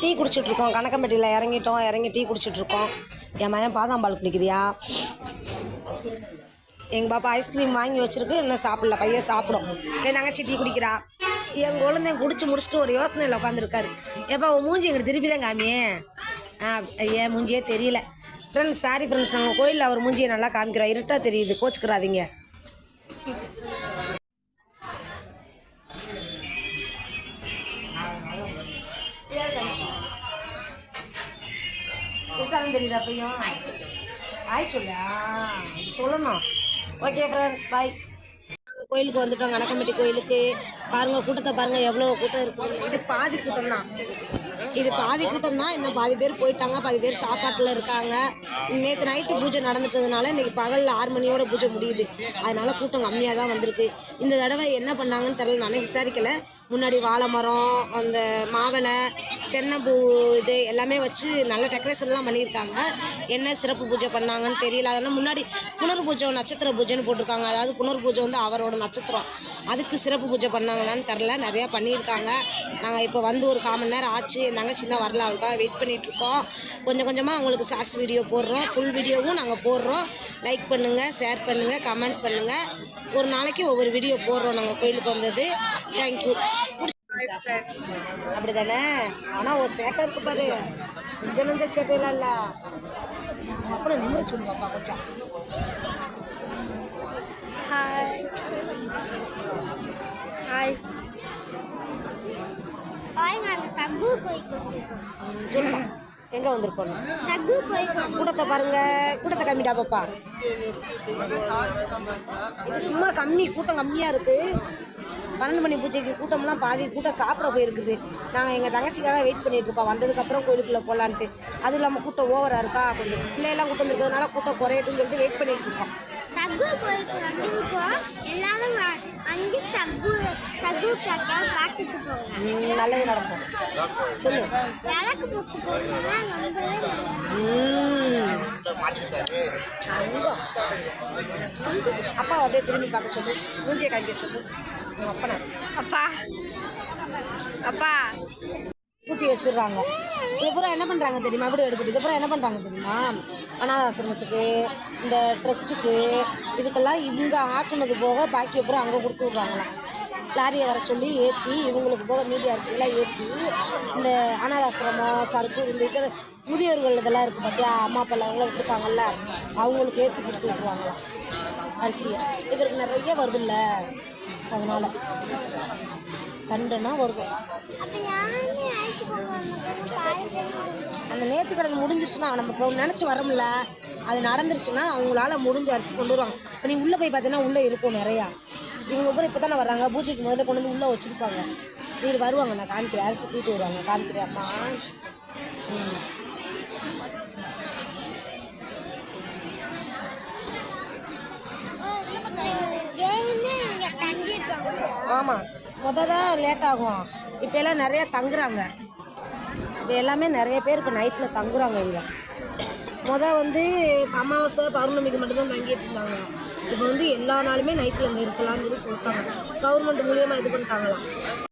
Tea குடிச்சிட்ருக்கோம். கணக்கம்பட்டியில் இறங்கிட்டோம். இறங்கி tea குடிச்சிட்ருக்கோம். என் மகன் பாதாம்பால் குடிக்கிறியா? எங்கள் பாப்பா ஐஸ்கிரீம் வாங்கி வச்சிருக்கு. இன்னும் சாப்பிடல. பையன் சாப்பிடும். என் தங்கச்சி டீ குடிக்கிறா. என் குழந்தை குடிச்சு முடிச்சுட்டு ஒரு யோசனையில் உட்காந்துருக்காரு எப்போ உன் மூஞ்சி எங்கிட்ட திருப்பி தான் காமியே? ஆ ஏன் மூஞ்சியே தெரியல. ஃப்ரெண்ட்ஸ் சாரி ஃப்ரெண்ட்ஸ் நாங்கள் கோயிலில் அவர் மூஞ்சியை நல்லா காமிக்கிறோம் இருட்டாக தெரியுது. கோச்சுக்கிறாதீங்க. இருட்டாலும் தெரியுதா அப்பையும்? ஆய் சொல்லு. சொல்லணும். ஓகே ஃப்ரெண்ட்ஸ் பாய் கோயிலுக்கு வந்துட்டோம். கணக்கம்பட்டி கோயிலுக்கு. பாருங்க கூட்டத்தை பாருங்க. எவ்வளோ கூட்டம் இருக்குது. இது பாதி கூட்டம் தான் இது பாதி கூட்டம் தான் இன்னும் பாதி பேர் போயிட்டாங்க. பாதி பேர் சாப்பாட்டில் இருக்காங்க. நேற்று நைட்டு பூஜை நடந்துட்டதுனால இன்னைக்கு பகலில் ஆறு மணியோட பூஜை முடியுது. அதனால கூட்டம் கம்மியாக தான் வந்திருக்கு. இந்த தடவை என்ன பண்ணாங்கன்னு தெரியல. நானே விசாரிக்கலை. முன்னாடி வாழை மரம் அந்த மாவிளை தென்னம்பூ இது எல்லாமே வச்சு நல்ல டெக்கரேஷன்லாம் பண்ணியிருக்காங்க. என்ன சிறப்பு பூஜை பண்ணாங்கன்னு தெரியல. அதனால் முன்னாடி புனர் பூஜை நட்சத்திர பூஜைன்னு போட்டிருக்காங்க. அதாவது புனர் பூஜை வந்து அவரோட நட்சத்திரம். அதுக்கு சிறப்பு பூஜை பண்ணாங்களான்னு தெரில நிறையா பண்ணியிருக்காங்க. நாங்கள் இப்போ வந்து ஒரு கால் மணி நேரம் ஆச்சு. தங்கச்சி தான் வரல அவளுக்காக வெயிட் பண்ணிகிட்ருக்கோம் கொஞ்சம் கொஞ்சமாக அவங்களுக்கு ஷார்ட்ஸ் வீடியோ போடுறோம். ஃபுல் வீடியோவும் நாங்கள் போடுறோம். லைக் பண்ணுங்கள் ஷேர் பண்ணுங்கள் கமெண்ட் பண்ணுங்கள் ஒரு நாளைக்கு ஒவ்வொரு வீடியோ போடுறோம் நாங்கள் கோயிலுக்கு வந்தது. தேங்க்யூ அப்படி தானே ஆனால் ஒரு சேட்டை இருக்கு பாரு. கொஞ்சம் நஞ்ச சேட்டையெல்லாம் இல்லை. அப்புறம் நிம்மதி சொல்லு கொஞ்சம். ஹாய் சொல்லுப்பா எங்கே வந்திருக்கோம்? கூட்டத்தை பாருங்க. கூட்டத்தை கம்மிடா பாப்பா. இது சும்மா கம்மி கூட்டம் கம்மியாக இருக்கு. பன்னெண்டு மணி பூஜைக்கு கூட்டம்லாம் பாதி கூட்டம் சாப்பிட போயிருக்குது. நாங்கள் எங்கள் தங்கச்சிக்காக வெயிட் பண்ணிட்டு இருக்கோம். வந்ததுக்கப்புறம் கோயிலுக்குள்ளே போகலான்ட்டு அதுவும் இல்லாமல் கூட்டம் ஓவராக இருக்கா? கொஞ்சம் பிள்ளையெல்லாம் கூட்டம் இருக்கிறதுனால கூட்டம் குறையட்டும்னு சொல்லிட்டு வெயிட் பண்ணிட்டு இருக்கோம். சகு வந்து சகு சகு கேட்க பார்த்துட்டு ம், நல்லது நடக்கும். சொல்லு. விளக்கு போட்டு போனீங்கன்னா ரொம்பவே. அப்பா அப்படியே திரும்பி பார்க்க சொல்லு. மூஞ்சியை காமிக்க சொல்லு அப்பனை. அப்பா. அப்பா. கூட்டி வச்சிடுறாங்க. இதுக்கப்புறம் என்ன பண்ணுறாங்க தெரியுமா? வீடு எடுத்துட்டு இதுக்கப்புறம் என்ன பண்ணுறாங்க தெரியுமா? அனாதாசிரமத்துக்கு இந்த ட்ரஸ்ட்டுக்கு இதுக்கெல்லாம் இவங்க ஆக்குனது போக பாக்கி அப்புறம் அங்கே கொடுத்து விட்றாங்களாம். லாரியை வர சொல்லி ஏற்றி இவங்களுக்கு போக மீதி அரிசியெல்லாம் ஏற்றி இந்த அனாதாசிரமம் சருக்கு இந்த இது முதியோர்கள் இதெல்லாம் இருக்குது பார்த்தியா அம்மா அப்பா எல்லாம் விட்டுருக்காங்கல்ல அவங்களுக்கு ஏற்றி கொடுத்து விட்ருவாங்களாம் அரிசியை. இவருக்கு நிறைய வருதுல்ல. அதனால் கண்டுனா வருது அப்போ யாருமே அழைச்சி கொண்டு வந்து காய் நேற்று கடன் முடிஞ்சிருச்சுன்னா நம்ம இப்போ நினச்சி வரோம்ல. அது நடந்துருச்சுன்னா அவங்களால முடிஞ்ச அரிசி கொண்டு வருவாங்க. இப்போ நீ உள்ளே போய் பார்த்தீங்கன்னா உள்ளே இருக்கும் நிறையா. இவங்க அப்புறம் இப்போ தானே வர்றாங்க. பூஜைக்கு முதல்ல கொண்டு வந்து உள்ளே வச்சுருப்பாங்க. நீ வருவாங்க. நான் காமிக்கிறேன். அரிசி தூக்கிட்டு வருவாங்க? காமிக்கிறேன் அம்மா. ஆமாம் முத தான் ஆமாம் முதல்ல லேட் ஆகும். இப்போ எல்லாம் நிறையா தங்குறாங்க. இது எல்லாமே நிறைய பேர் இப்போ நைட்டில் தங்குறாங்க இங்கே. முத வந்து அமாவாசை பௌர்ணமிக்கு மட்டும்தான் தங்கிட்டு இருந்தாங்க. இப்போ வந்து எல்லா நாளுமே நைட்டில் இங்கே இருக்கலாம்னு சொல்லி சொல்லிட்டாங்க. கவர்மெண்ட் மூலியமாக இது பண்ணிட்டாங்களாம்.